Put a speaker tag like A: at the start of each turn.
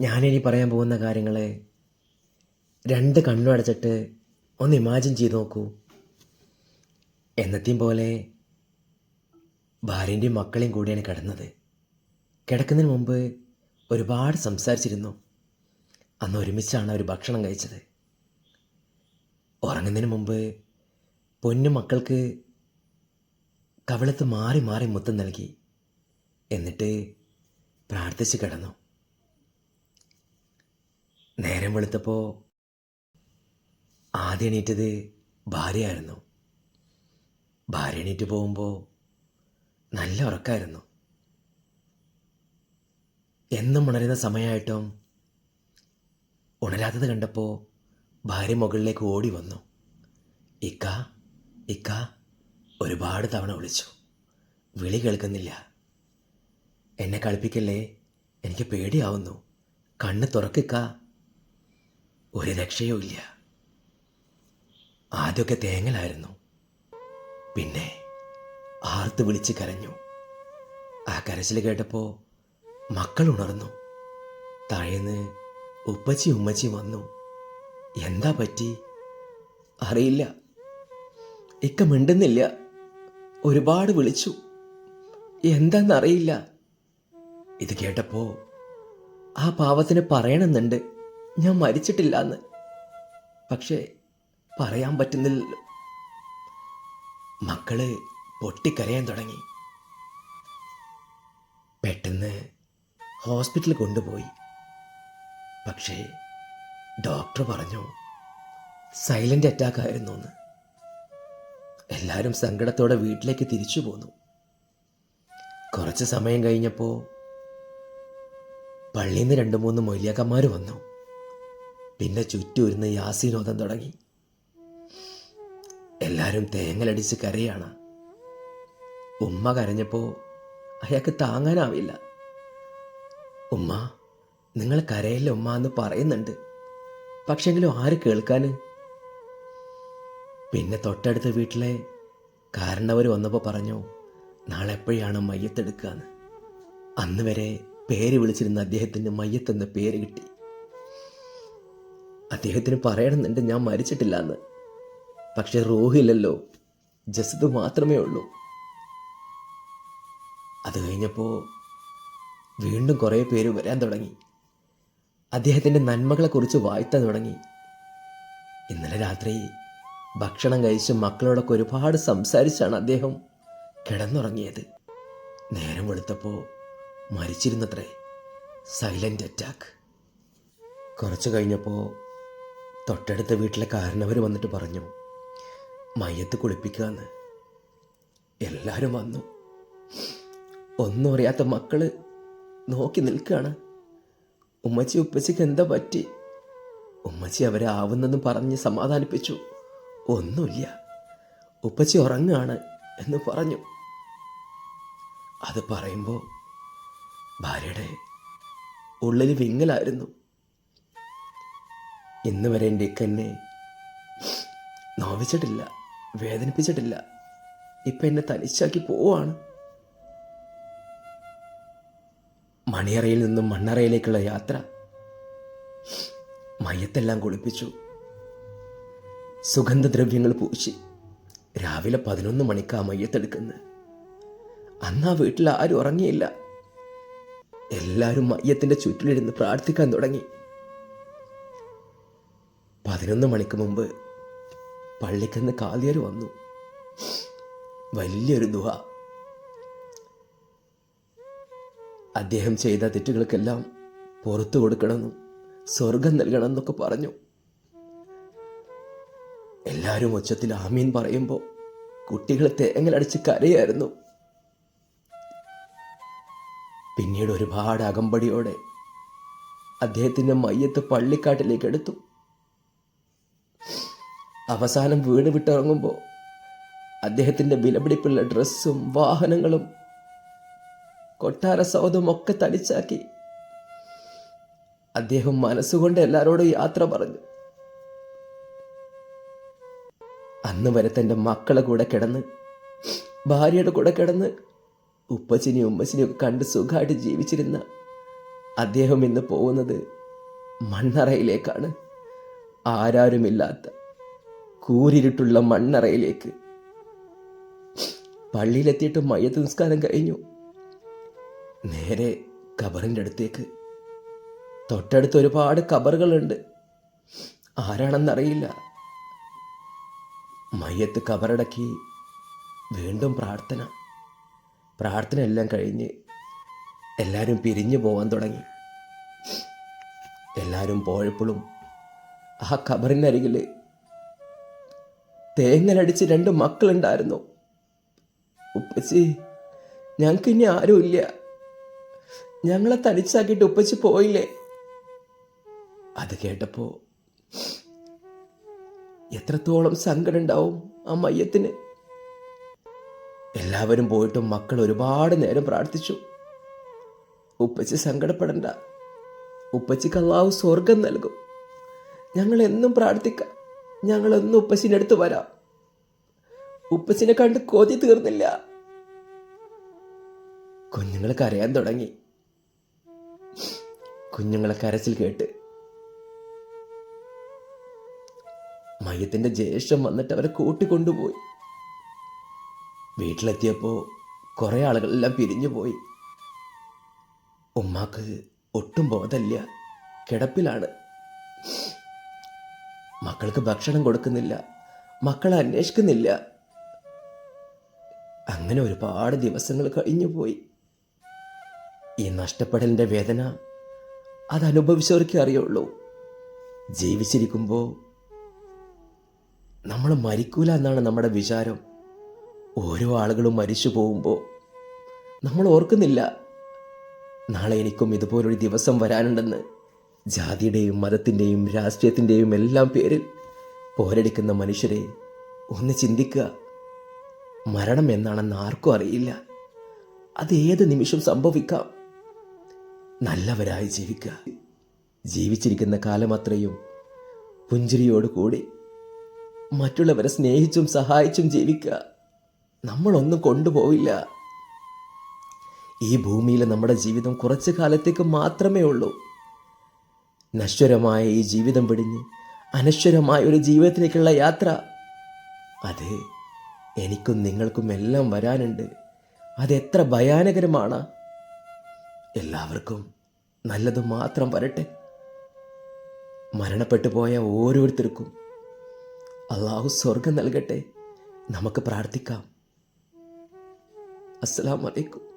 A: ഞാനിനി പറയാൻ പോകുന്ന കാര്യങ്ങളെ രണ്ട് കണ്ണും അടച്ചിട്ട് ഒന്ന് ഇമാജിൻ ചെയ്ത് നോക്കൂ. എന്നത്തെയും പോലെ ഭാര്യന്റെയും മക്കളെയും കൂടിയാണ് കിടന്നത്. കിടക്കുന്നതിന് മുമ്പ് ഒരുപാട് സംസാരിച്ചിരുന്നു. അന്ന് ഒരുമിച്ചാണ് അവർ ഭക്ഷണം കഴിച്ചത്. ഉറങ്ങുന്നതിന് മുമ്പ് പൊന്നു മക്കൾക്ക് കവിളത്ത് മാറി മാറി മുത്തം നൽകി. എന്നിട്ട് പ്രാർത്ഥിച്ച് കിടന്നു. നേരം വെളുത്തപ്പോൾ ആദ്യം എണീറ്റത് ഭാര്യയായിരുന്നു. ഭാര്യ എണീറ്റ് പോകുമ്പോൾ നല്ല ഉറക്കമായിരുന്നു എന്നും ഉണരുന്ന സമയമായിട്ടും ഉണരാത്തത് കണ്ടപ്പോൾ ഭാര്യ മുകളിലേക്ക് ഓടി വന്നു. ഇക്ക ഇക്ക ഒരുപാട് തവണ വിളിച്ചു. വിളി കേൾക്കുന്നില്ല. എന്നെ കളിപ്പിക്കല്ലേ? എനിക്ക് പേടിയാവുന്നു. കണ്ണ് തുറക്കിക്ക ഒരു രക്ഷയും ഇല്ല. ആദ്യമൊക്കെ തേങ്ങലായിരുന്നു. പിന്നെ ആർത്ത് വിളിച്ച് കരഞ്ഞു. ആ കരച്ചിൽ കേട്ടപ്പോൾ മക്കൾ ഉണർന്നു. താഴേന്ന് ഉപ്പച്ചി ഉമ്മച്ചി വന്നു. എന്താ പറ്റി? അറിയില്ല. ഇക്ക മിണ്ടുന്നില്ല. ഒരുപാട് വിളിച്ചു. എന്താണെന്നറിയില്ല ഇത് കേട്ടപ്പോൾ ആ പാവത്തിന് പറയണമെന്നുണ്ട്. ഞാൻ മരിച്ചിട്ടില്ല എന്ന് പക്ഷേ പറയാൻ പറ്റുന്നില്ലല്ലോ മക്കൾ പൊട്ടിക്കരയാൻ തുടങ്ങി. പെട്ടെന്ന് ഹോസ്പിറ്റലിൽ കൊണ്ടുപോയി. പക്ഷേ ഡോക്ടർ പറഞ്ഞു സൈലന്റ് അറ്റാക്ക് ആയിരുന്നു എന്ന് എല്ലാവരും സങ്കടത്തോടെ വീട്ടിലേക്ക് തിരിച്ചു പോന്നു. കുറച്ച് സമയം കഴിഞ്ഞപ്പോൾ പള്ളിയിൽ നിന്ന് രണ്ട് മൂന്ന് മൊയ്ലിയാക്കന്മാർ വന്നു. പിന്നെ ചുറ്റൂരുന്ന് യാസീനോദം തുടങ്ങി. എല്ലാവരും തേങ്ങലടിച്ച് കരയാണ്. ഉമ്മ കരഞ്ഞപ്പോൾ അയാൾക്ക് താങ്ങാനാവില്ല. ഉമ്മ നിങ്ങൾ കരയില്ല ഉമ്മ എന്ന് പറയുന്നുണ്ട്. പക്ഷെങ്കിലും ആര് കേൾക്കാന്? പിന്നെ തൊട്ടടുത്ത വീട്ടിലെ കാരണവർ വന്നപ്പോൾ പറഞ്ഞു നാളെ എപ്പോഴാണ് മയ്യത്തെടുക്കാന്ന്? അന്ന് വരെ പേര് വിളിച്ചിരുന്ന അദ്ദേഹത്തിന് മയ്യത്തെന്ന പേര് കിട്ടി. അദ്ദേഹത്തിന് പറയണമെന്നുണ്ട് ഞാൻ മരിച്ചിട്ടില്ല എന്ന് പക്ഷെ റൂഹില്ലല്ലോ ജസദ് മാത്രമേ ഉള്ളൂ. അത് കഴിഞ്ഞപ്പോൾ വീണ്ടും കുറേ പേര് വരാൻ തുടങ്ങി. അദ്ദേഹത്തിന്റെ നന്മകളെക്കുറിച്ച് വാഴ്ത്താൻ തുടങ്ങി. ഇന്നലെ രാത്രി ഭക്ഷണം കഴിച്ച് മക്കളോടൊക്കെ ഒരുപാട് സംസാരിച്ചാണ് അദ്ദേഹം കിടന്നുറങ്ങിയത്. നേരം വെളുത്തപ്പോൾ മരിച്ചിരുന്നത്രേ. സൈലന്റ് അറ്റാക്ക് കുറച്ച് കഴിഞ്ഞപ്പോൾ തൊട്ടടുത്ത വീട്ടിലെ കാരണവർ വന്നിട്ട് പറഞ്ഞു മയ്യത്ത് കുളിപ്പിക്കാന്ന്. എല്ലാവരും വന്നു. ഒന്നും അറിയാത്ത മക്കൾ നോക്കി നിൽക്കുകയാണ് ഉമ്മച്ചി ഉപ്പച്ചിക്ക് എന്താ പറ്റി? ഉമ്മച്ചി അവരെ ആവുന്നെന്ന് പറഞ്ഞ് സമാധാനിപ്പിച്ചു. ഒന്നുമില്ല. ഉപ്പച്ചി ഉറങ്ങുകയാണ് എന്ന് പറഞ്ഞു. അത് പറയുമ്പോൾ ഭാര്യയുടെ ഉള്ളിൽ വിങ്ങലായിരുന്നു. ഇന്ന് വരെ എന്റെ എന്നെ നോവിച്ചിട്ടില്ല വേദനിപ്പിച്ചിട്ടില്ല. ഇപ്പം എന്നെ തനിച്ചാക്കി പോവാണ്. മണിയറയിൽ നിന്നും മണ്ണറയിലേക്കുള്ള യാത്ര മയത്തെല്ലാം കുളിപ്പിച്ചു. സുഗന്ധദ്രവ്യങ്ങൾ പൂശി. രാവിലെ പതിനൊന്ന് മണിക്കാ മയ്യത്തെടുക്കുന്നത് അന്ന് ആ വീട്ടിൽ ആരും ഉറങ്ങിയില്ല. എല്ലാവരും മയ്യത്തിന്റെ ചുറ്റിലിരുന്ന് പ്രാർത്ഥിക്കാൻ തുടങ്ങി. പതിനൊന്ന് മണിക്ക് മുമ്പ് പള്ളിക്കന്ന് കാലിയർ വന്നു. വലിയൊരു ദുഹ അദ്ദേഹം ചെയ്ത തെറ്റുകൾക്കെല്ലാം പുറത്തു കൊടുക്കണമെന്നും സ്വർഗം നൽകണമെന്നൊക്കെ പറഞ്ഞു. എല്ലാവരും ഉച്ചത്തിൽ ആമീൻ പറയുമ്പോൾ കുട്ടികൾ തേങ്ങലടിച്ച് കരയായിരുന്നു. പിന്നീട് ഒരുപാട് അകമ്പടിയോടെ അദ്ദേഹത്തിന്റെ മയ്യത്ത് പള്ളിക്കാട്ടിലേക്ക് എടുത്തു. അവസാനം വീട് വിട്ടിറങ്ങുമ്പോൾ അദ്ദേഹത്തിന്റെ വിലപിടിപ്പുള്ള ഡ്രസ്സും വാഹനങ്ങളും കൊട്ടാര സൗദവും ഒക്കെ തടിച്ചാക്കി. അദ്ദേഹം മനസ്സുകൊണ്ട് എല്ലാവരോടും യാത്ര പറഞ്ഞു. അന്ന് വരെ തന്റെ മക്കളെ കൂടെ കിടന്ന് ഭാര്യയുടെ കൂടെ കിടന്ന് ഉപ്പച്ചിനെയും ഉമ്മച്ചിനെയും കണ്ട് സുഖമായിട്ട് ജീവിച്ചിരുന്ന അദ്ദേഹം ഇന്ന് പോകുന്നത് മണ്ണറയിലേക്കാണ്. ആരാരുമില്ലാത്ത കൂരിരുട്ടുള്ള മണ്ണറയിലേക്ക്. പള്ളിയിലെത്തിയിട്ട് മയ്യത്ത് നിസ്കാരം കഴിഞ്ഞു. നേരെ കബറിന്റെ അടുത്തേക്ക്. തൊട്ടടുത്ത് ഒരുപാട് കബറുകളുണ്ട് ആരാണെന്നറിയില്ല. മയ്യത്ത് കബറടക്കി വീണ്ടും പ്രാർത്ഥന. പ്രാർത്ഥന എല്ലാം കഴിഞ്ഞ് എല്ലാവരും പിരിഞ്ഞു പോകാൻ തുടങ്ങി. എല്ലാവരും പോയപ്പോഴും ആ കബറിനരികിൽ തേങ്ങലടിച്ച് രണ്ട് മക്കളുണ്ടായിരുന്നു. ഉപ്പച്ചി ഞങ്ങൾക്ക് ഇനി ആരുമില്ല. ഞങ്ങളെ തനിച്ചാക്കിയിട്ട് ഉപ്പച്ചി പോയില്ലേ? അത് കേട്ടപ്പോ എത്രത്തോളം സങ്കടം ഉണ്ടാവും ആ മയ്യത്തിന്. എല്ലാവരും പോയിട്ടും മക്കൾ ഒരുപാട് നേരം പ്രാർത്ഥിച്ചു. ഉപ്പച്ചി സങ്കടപ്പെടണ്ട. ഉപ്പച്ചിക്ക് അള്ളാവ് സ്വർഗം നൽകും. ഞങ്ങൾ എന്നും പ്രാർത്ഥിക്കാം. ഞങ്ങൾ എന്നും ഉപ്പച്ചിന്റെ അടുത്ത് വരാം. ഉപ്പസിനെ കണ്ട് കോതി തീർന്നില്ല. കുഞ്ഞുങ്ങൾ കരയാൻ തുടങ്ങി. കുഞ്ഞുങ്ങളെ കരച്ചിൽ കേട്ട്. മയത്തിന്റെ ജ്യേഷ്ഠം വന്നിട്ട് അവരെ കൂട്ടിക്കൊണ്ടുപോയി. വീട്ടിലെത്തിയപ്പോ കുറെ ആളുകളെല്ലാം പിരിഞ്ഞു പോയി. ഉമ്മാക്ക് ഒട്ടും ബോധമില്ല. കിടപ്പിലാണ്. മക്കൾക്ക് ഭക്ഷണം കൊടുക്കുന്നില്ല. മക്കളെ അന്വേഷിക്കുന്നില്ല. അങ്ങനെ ഒരുപാട് ദിവസങ്ങൾ കഴിഞ്ഞുപോയി ഈ നഷ്ടപ്പെടലിന്റെ വേദന അത് അനുഭവിച്ചവർക്കേ അറിയുള്ളൂ. ജീവിച്ചിരിക്കുമ്പോൾ നമ്മൾ മരിക്കൂല എന്നാണ് നമ്മുടെ വിചാരം. ഓരോ ആളുകളും മരിച്ചു പോകുമ്പോൾ നമ്മൾ ഓർക്കുന്നില്ല. നാളെ എനിക്കും ഇതുപോലൊരു ദിവസം വരാനുണ്ടെന്ന്. ജാതിയുടെയും മതത്തിന്റെയും രാഷ്ട്രീയത്തിന്റെയും എല്ലാം പേരിൽ പോരടിക്കുന്ന മനുഷ്യരെ ഒന്ന് ചിന്തിക്കുക. മരണം എന്നാണെന്ന് ആർക്കും അറിയില്ല. അത് ഏത് നിമിഷം സംഭവിക്കാം? നല്ലവരായി ജീവിക്കുക. ജീവിച്ചിരിക്കുന്ന കാലം അത്രയും പുഞ്ചിരിയോട് കൂടി. മറ്റുള്ളവരെ സ്നേഹിച്ചും സഹായിച്ചും ജീവിക്കുക. നമ്മളൊന്നും കൊണ്ടുപോവില്ല. ഈ ഭൂമിയിൽ നമ്മുടെ ജീവിതം കുറച്ചു കാലത്തേക്ക് മാത്രമേ ഉള്ളൂ. നശ്വരമായ ഈ ജീവിതം പിടിഞ്ഞ് അനശ്വരമായ ഒരു ജീവിതത്തിലേക്കുള്ള യാത്ര. അത് എനിക്കും നിങ്ങൾക്കും എല്ലാം വരാനുണ്ട്. അതെത്ര ഭയാനകരമാണ്. എല്ലാവർക്കും നല്ലത് മാത്രം വരട്ടെ. മരണപ്പെട്ടു പോയ ഓരോരുത്തർക്കും അള്ളാഹു സ്വർഗം നൽകട്ടെ. നമുക്ക് പ്രാർത്ഥിക്കാം. അസ്സലാമലൈക്കും